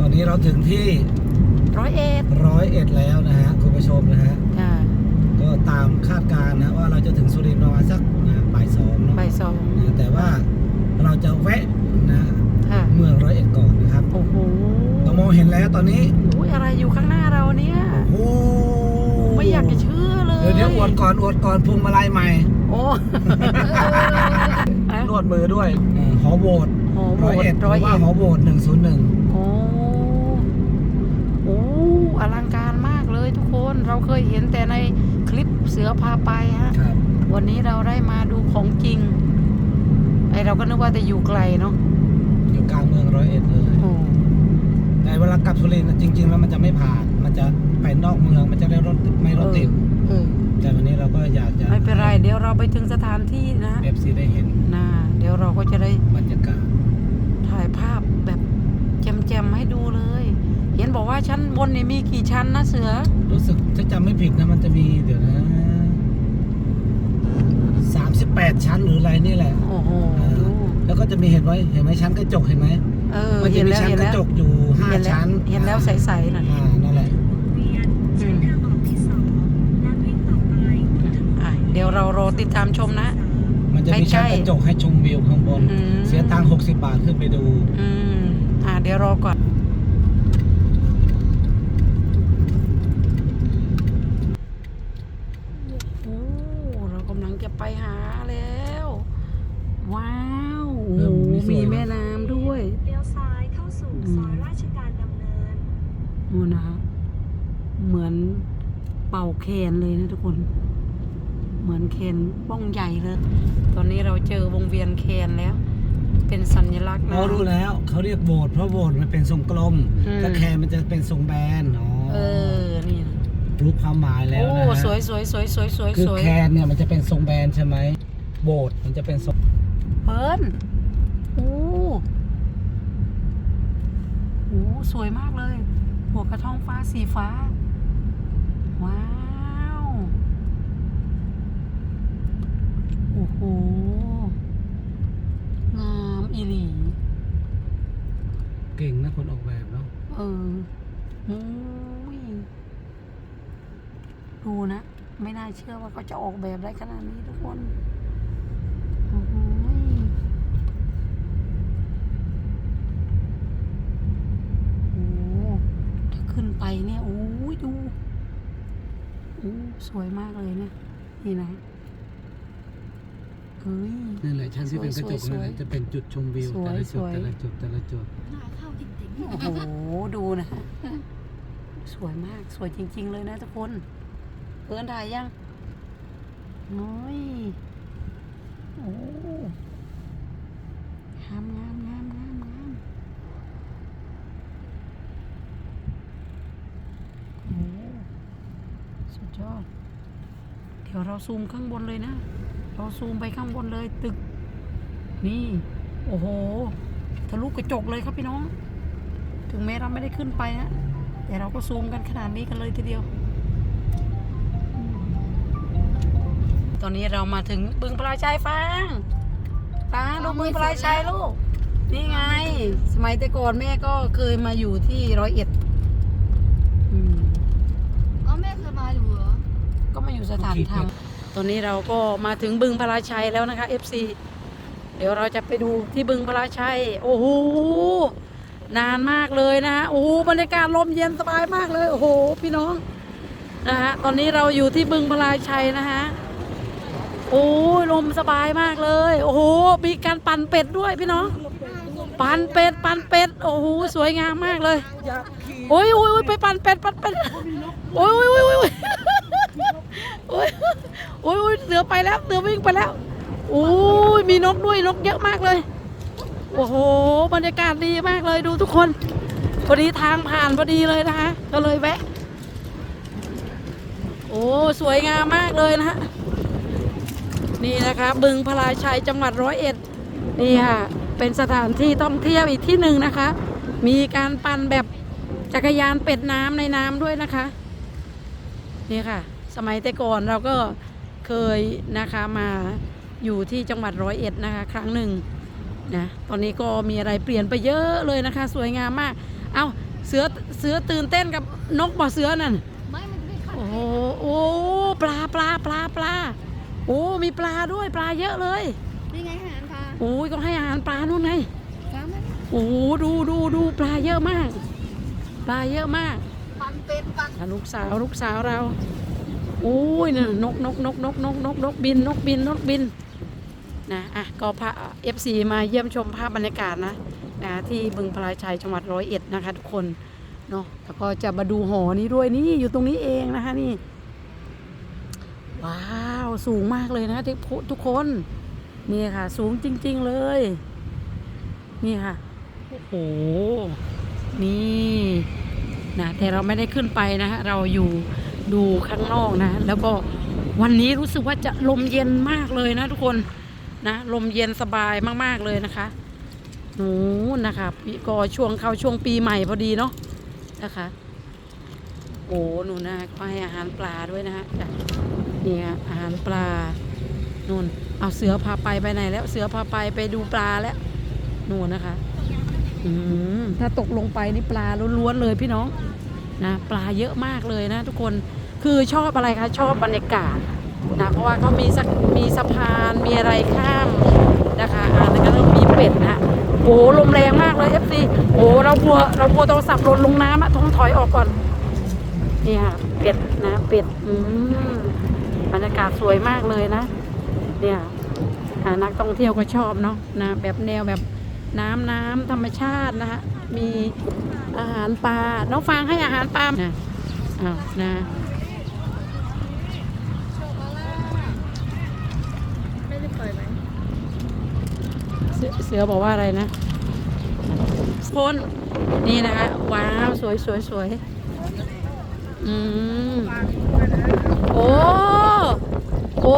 ตอนนี้เราถึงที่ร้อยเอ็ดร้อยเอ็ดแล้วนะฮะคุณผู้ชมนะฮะค่ะก็ตามคาดการณ์นะว่าเราจะถึงสุรินทร์ประมาณสักนะบ่ายสองเนาะใบายสองนะแต่ว่าเราจะแวะนะค่ะเมืองร้อยเอ็ดก่อนนะครับโอ้โหเรามองเห็นแล้วตอนนี้อุ้ยอะไรอยู่ข้างหน้าเราเนี่ยโอ้โหไม่อยากจะเชื่อเลยเดี๋ยวเดี๋ยวอวดก่อนอวดก่อนพวงมาลัยใหม่โอ้นวดมือด้วยเออหอโบสถ์โหโหร้อยเอ็ดร้อยว่าเอ็ดหอโบสถ์หนึ่งศูนย์หนึ่งโอ้โอ้อลังการมากเลยทุกคนเราเคยเห็นแต่ในคลิปเสือพาไปฮะครับวันนี้เราได้มาดูของจริง ไอเราก็นึกว่าจะอยู่ไกลเนาะอยู่กลางเมืองร้อยเอ็ดเลยโอ้แต่เวลากลับสุรินทร์น่ะจริง ๆ แล้วมันจะไม่ผ่าน มันจะไปนอกเมืองมันจะได้รถไม่รถติดเออแต่วันนี้เราก็อยากจะไม่เป็นไร เดี๋ยวเราไปถึงสถานที่นะเอฟซีได้เห็นนะเดี๋ยวเราก็จะได้บรรยากาศถ่ายภาพแบบแจมๆให้ดูเลยเห็ นบอกว่าชั้นบนนี่มีกี่ชั้นนะเสือ รู้สึกถ้าจำไม่ผิดนะมันจะมีเดี๋ยวนะสามสิบแปดชั้นหรืออะไรนี่แหละ โอ้โห อ่าดูแล้วก็จะมีเห็นไว้เห็นไหมชั้นกระจกเห็นไหมเออ มันจะเห็นมีแล้วชั้นเห็นกระแล้วจกอยู่ห้าเห็นแล้วชั้นเห็นแล้วใสๆน่ะ อ่านั่นแหละ อืม อะเดี๋ยวเรารอติดตามชมนะ มันจะมีชั้นใกล้ๆกระจกให้ชมวิวข้างบน อืม เสียตังค์หกสิบบาทขึ้นไปดู อืม อะเดี๋ยวรอก่อน สู่อืมซอยราชการดำเนิน นู่นนะคะเหมือนเป่าแคนเลยนะทุกคน เหมือนแคนป้องใหญ่เลย ตอนนี้เราเจอวงเวียนแคนแล้ว เป็นสัญลักษณ์นะ เรารู้แล้วเขาเรียกโบสถ์เพราะโบสถ์มันเป็นทรงกลมอืม ถ้าแคร์มันจะเป็นทรงแบนอ๋อเออ นี่นะรู้ความหมายแล้วโอ้นะฮะสวยสวยสวยสวยสวยคือสวยแคนเนี่ยมันจะเป็นทรงแบนใช่ไหมโบสถ์มันจะเป็นทรงเพิร์นโอ้โห สวยมากเลย หัวกระท้องฟ้าสีฟ้า ว้าว โอ้โห งามอีหลี เก่งนะคนออกแบบเนาะเออโอ้ยดูนะ ไม่น่าเชื่อว่าเขาจะออกแบบได้ขนาดนี้ทุกคนโอ้โหโอ้ถ้าขึ้นไปเนี่ย โอ้ยดูโอ้ สวยมากเลยเนี่ย นี่นะเฮ้ยนี่นแหละชั้นที่เป็นกระจกสวยๆนั่นแหละจะเป็นจุดชมวิวสวยแต่ละจุดสวย แต่ละจุดแต่ละจุดโอ้โห ดูนะฮะสวยมาก สวยจริง ๆ เลยนะทุกคนเอินถ่ายยังน้อย โอ้งามงามงามงามงามโอ้สุด ยอดเดี๋ยวเราซูมข้างบนเลยนะ เราซูมไปข้างบนเลยตึก นี่ โอ้โห ทะลุกระจกเลยครับพี่น้อง ถึงแม้เราไม่ได้ขึ้นไปนะ แต่เราก็ซูมกันขนาดนี้กันเลยทีเดียว ตอนนี้เรามาถึงบึงพลายชัยฟางฟางดูบึงพลายชัยลูก นี่ไง สมัยแต่ก่อนแม่ก็เคยมาอยู่ที่ร้อยเอ็ดอืม อ๋อแม่เคยมาอยู่เหรอ ก็มาอยู่สถานธรรมตอนนี้เราก็มาถึงบึงพลาชัยแล้วนะคะ FC เดี๋ยวเราจะไปดูที่บึงพลาชัย โอ้โหนานมากเลยนะฮะโอ้โหบรรยากาศลมเย็นสบายมากเลยโอ้โหพี่น้องนะฮะตอนนี้เราอยู่ที่บึงพลาชัยนะฮะโอ้ยลมสบายมากเลย โอ้โหมีการปั่นเป็ดด้วยพี่น้อง ปั่นเป็ดปั่นเป็ดโอ้โหสวยงามมากเลยโอ้ยโอ้ยไปปั่นเป็ดปั่นเป็ดโอ้ยโอ้ยโอ้ย อ้ยโอ้ยโอ้ยโอ้ยเสือไปแล้ว เสือวิ่งไปแล้วโอ้ยมีนกด้วยนกเยอะมากเลย โอ้โห บรรยากาศดีมากเลยดูทุกคน พอดีทางผ่านพอดีเลยนะคะ ก็เลยแวะ โอ้สวยงามมากเลยนะฮะ นี่นะคะ บึงพลายชัยจังหวัดร้อยเอ็ด นี่ค่ะ เป็นสถานที่ท่องเที่ยวอีกที่หนึ่งนะคะ มีการปั่นแบบจักรยานเป็ดน้ำในน้ำด้วยนะคะ นี่ค่ะ สมัยแต่ก่อนเราก็เคยนะคะมาอยู่ที่จังหวัดร้อยเอ็ดนะคะ ครั้งหนึ่งนะตอนนี้ก็มีอะไรเปลี่ยนไปเยอะเลยนะคะ สวยงามมาก เอาเสือเสือตื่นเต้นกับนกบ่เสือนั่นไม่มันไม่ขัดโอ้โหโอ้ปลาปลาปลาปลาโอ้มีปลาด้วยปลาเยอะเลยนี่ไงอาหารพาโอ้ยก็ให้อาหารปลานู่นไงฟ้ามันโอ้โหดูดูดูปลาเยอะมาก ปลาเยอะมากปันเป็นปันอะลูกสาวลูกสาวเราโอ้ยนะนกนกนกนกนกนกนกบินนกบินนกบินนะอะก็พาเอฟซีมาเยี่ยมชมภาพบรรยากาศนะนะที่บึงพลายชัยจังหวัดร้อยเอ็ดนะคะทุกคนเนาะแล้วก็จะมาดูหอนี้ด้วยนี่อยู่ตรงนี้เองนะคะนี่ ว้าวสูงมากเลยนะทุกทุกคนนี่ค่ะ สูงจริง ๆเลย นี่ค่ะโอ้โหนี่นะแต่เราไม่ได้ขึ้นไปนะฮะเราอยู่ ดูข้างนอกนะ แล้วก็วันนี้รู้สึกว่าจะลมเย็นมากเลยนะทุกคนนะลมเย็นสบายมากๆเลยนะคะหนูนะคะปีก็ช่วงเข้าช่วงปีใหม่พอดีเนาะนะคะโอ้หนูนะก็ให้อาหารปลาด้วยนะฮะจ้ะเนี่ยอาหารปลานู่นเอาเสือพาไปไปไหนแล้ว เสือพาไปไปดูปลาแล้วนู่นนะคะอืมถ้าตกลงไปนี่ปลาล้วนๆเลยพี่น้องนะปลาเยอะมากเลยนะทุกคน คือชอบอะไรคะชอบบรรยากาศนะเพราะว่าเขามีสักมีสะพานมีอะไรข้ามนะคะอ่าแล้วก็มีเป็ดนะโอ้ลมแรงมากเลยเอฟซีโอ้เรากลัวเรากลัวโทรศัพท์หล่นลงน้ำอะต้องถอยออกก่อนนี่ค่ะเป็ดนะเป็ดอืมบรรยากาศสวยมากเลยนะเนี่ยนักท่องเที่ยวก็ชอบเนาะนะแบบแนวแบบน้ำน้ำธรรมชาตินะฮะมีอาหารปลาน้องฟางให้อาหารปลานะอ้าวนะ ไม่ได้ปล่อยไหม เสือเสือบอกว่าอะไรนะคนนี่นะคะว้าวสวยสวยสวยอืมโอ้โอ้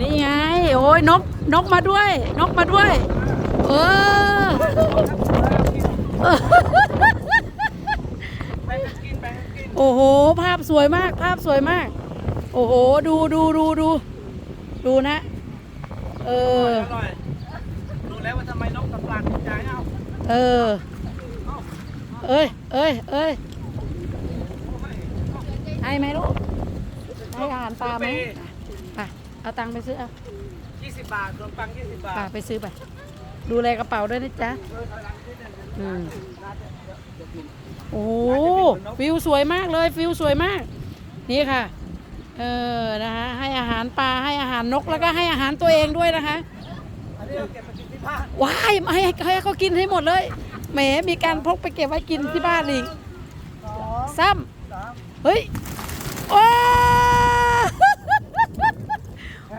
นี่ไง โอ้ยนกนกมาด้วย นกมาด้วยเออเออโอ้โห ภาพสวยมาก ภาพสวยมาก โอ้โห ดูดูดูดูดูนะ เออ อร่อยรู้แล้วว่าทำไม นกกำลังใจเอ้าเออ เอ้ยเอ้ยเอ้ยให้ไหมลูก ให้อาหารปลาไหมไปเอาตังค์ไปซื้อเอา20บาทรวมปัง20บาปลาทไปซื้อไป ดูแลกระเป๋าด้วยนะจ๊ะ อืม โอ้โหวิวสวยมากเลยฟิวสวยมาก นี่ค่ะ เออ นะคะ ให้อาหารปลา ให้อาหารนก แล้วก็ให้อาหารตัวเองด้วยนะคะ ว้ายไม่ให้ให้เขากินให้หมดเลยแหมมีการพกไปเก็บไว้กินที่บ้านอีกสองซ้สามำเฮ้ยโอ้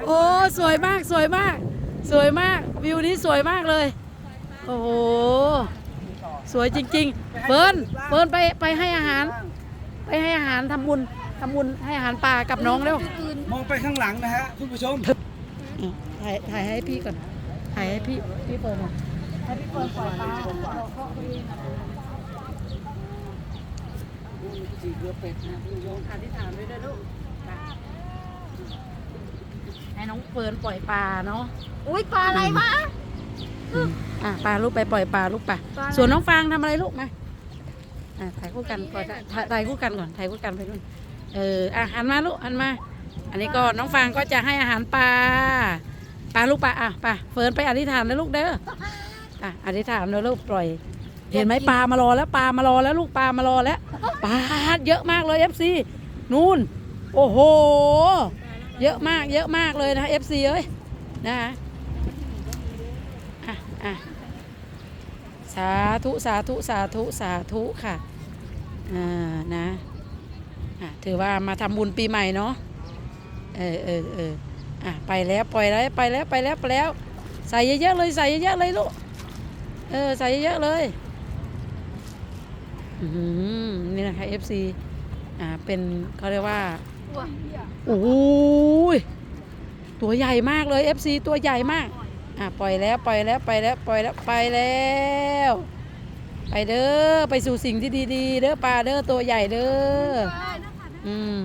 โอ้สวยมากสวยมาก สวยมากวิวนี้สวยมากเลย โอ้โหสวยจริง ๆเฟิร์นเฟิร์นไปไปให้อาหาร ไปให้อาหารทำบุญทำบุญให้อาหารปลากับน้องเร็วมองไปข้างหลังนะฮะคุณผู้ชมอะถ่ายถ่ายให้พี่ก่อน ถ่ายให้พี่พี่เฟิร์นหน่อยให้พี่เฟิร์นปล่อยปลาจีเรือเป็ดนะพี่โยงอธิษฐานไว้ด้วยลูกไปให้น้องเฟิร์นปล่อยปลาเนาะ อุ้ยปลาอะไรวะอะปลาลูกไปปล่อยปลาลูกไปปลาอะไรส่วนน้องฟางทำอะไรลูกมาอะถ่ายคู่กันก่อนถ่ายถ่ายคู่กันก่อนถ่ายคู่กันไปนู่นเอออะหันมาลูกหันมา อันนี้ก็น้องฟางก็จะให้อาหารปลา ปลาลูกปลาอะปลาเฟิร์นไปอธิษฐานนะลูกเด้ออะอธิษฐานนะลูกปล่อย เห็นไหมปลามารอแล้วปลามารอแล้วลูกปลามารอแล้วปลาเยอะมากเลยเอฟซีนู่น โอ้โห เยอะมากเยอะมากเลยนะเอฟซีเอ้ยนะคะอะอะสาธุสาธุสาธุสาธุค่ะอ่านะอะถือว่ามาทำบุญปีใหม่เนาะเออเออเออ อะไปแล้วปล่อยแล้วไปแล้วไปแล้วไปแล้ว ใส่เยอะๆเลยใส่เยอะๆเลยลูกเออใส่เยอะๆเลยอื้อหือนี่นะคะ FC อ่าเป็นเขาเรียกว่าโอ้โหยตัวใหญ่มากเลย FC ตัวใหญ่มากอ่าปล่อยแล้วปล่อยแล้วไปแล้วปล่อยแล้วไปแล้ว ไปเด้อไปสู่สิ่งที่ดีๆเด้อปลาเด้อตัวใหญ่เด้ออืม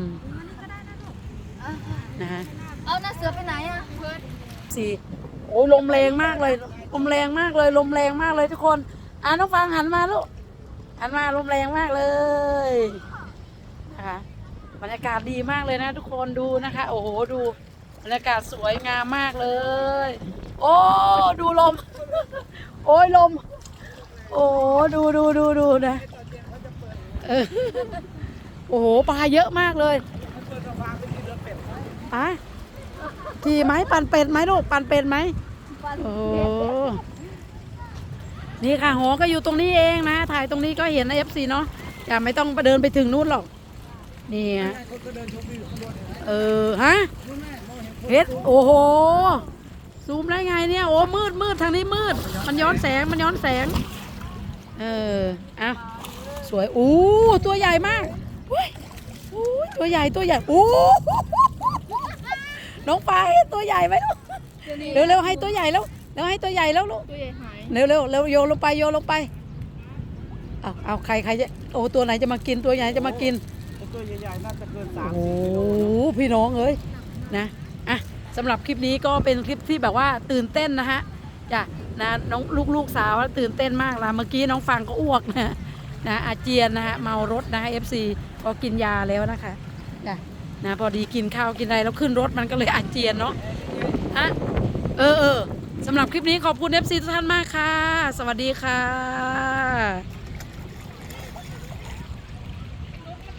นะคะ เอาหน้าเสือไปไหนอะสี่โอ้ยลมแรงมากเลย ลมแรงมากเลย ลมแรงมากเลยทุกคน อ่าน้องฟางหันมาลูกอันมาลมแรงมากเลยนะคะบรรยากาศดีมากเลยนะ ทุกคนดูนะคะ โอ้โหดูบรรยากาศสวยงามมากเลย โอ้ดูลม โอ้ยลม โอ้ดูดูดูดูนะโอ้โหปลาเยอะมากเลยอะ ขี่ไหมปั่นเป็ดไหมลูกปั่นเป็ดไหมโอ้นี่ค่ะหอก็อยู่ตรงนี้เองนะ ถ่ายตรงนี้ก็เห็นนะเอฟซีเนาะอย่าไม่ต้องไปเดินไปถึงนู่นหรอกนี่ฮะเออฮะเฮ็ดโอ้โหซูมได้ไงเนี่ยโอ้มืดมืดทางนี้มืด มันย้อนแสงมันย้อนแสง เอออะสวยอู้ตัวใหญ่มากอุ้ยอู้ตัวใหญ่ตัวใหญ่อู้ น้องปลาเห็นตัวใหญ่ไหมลูกเร็วเร็วๆให้ตัวใหญ่แล้วเร็วให้ตัวใหญ่แล้วลูกตัวใหญ่หายเร็วเร็วเร็วโยนลงไปโยนลงไปเอาเอาใครใครจะโอ้ตัวไหนจะมากินตัวไหนจะมากินตัวใหญ่ๆน่าจะเกินสามโอ้โหพี่น้องเอ้ยนะอะสำหรับคลิปนี้ก็เป็นคลิปที่แบบว่าตื่นเต้นนะฮะจ้ะนะน้องลูกลูกสาวตื่นเต้นมากละเมื่อกี้น้องฟังก็อ้วกนะนะอาเจียนนะฮะเมารถนะฮะ FC ก็กินยาแล้วนะคะจ้ะ นะพอดีกินข้าวกินอะไรแล้วขึ้นรถมันก็เลยอาเจียนเนาะฮะเออเออสำหรับคลิปนี้ขอบคุณ FC ทุกท่านมากค่ะ สวัสดีค่ะ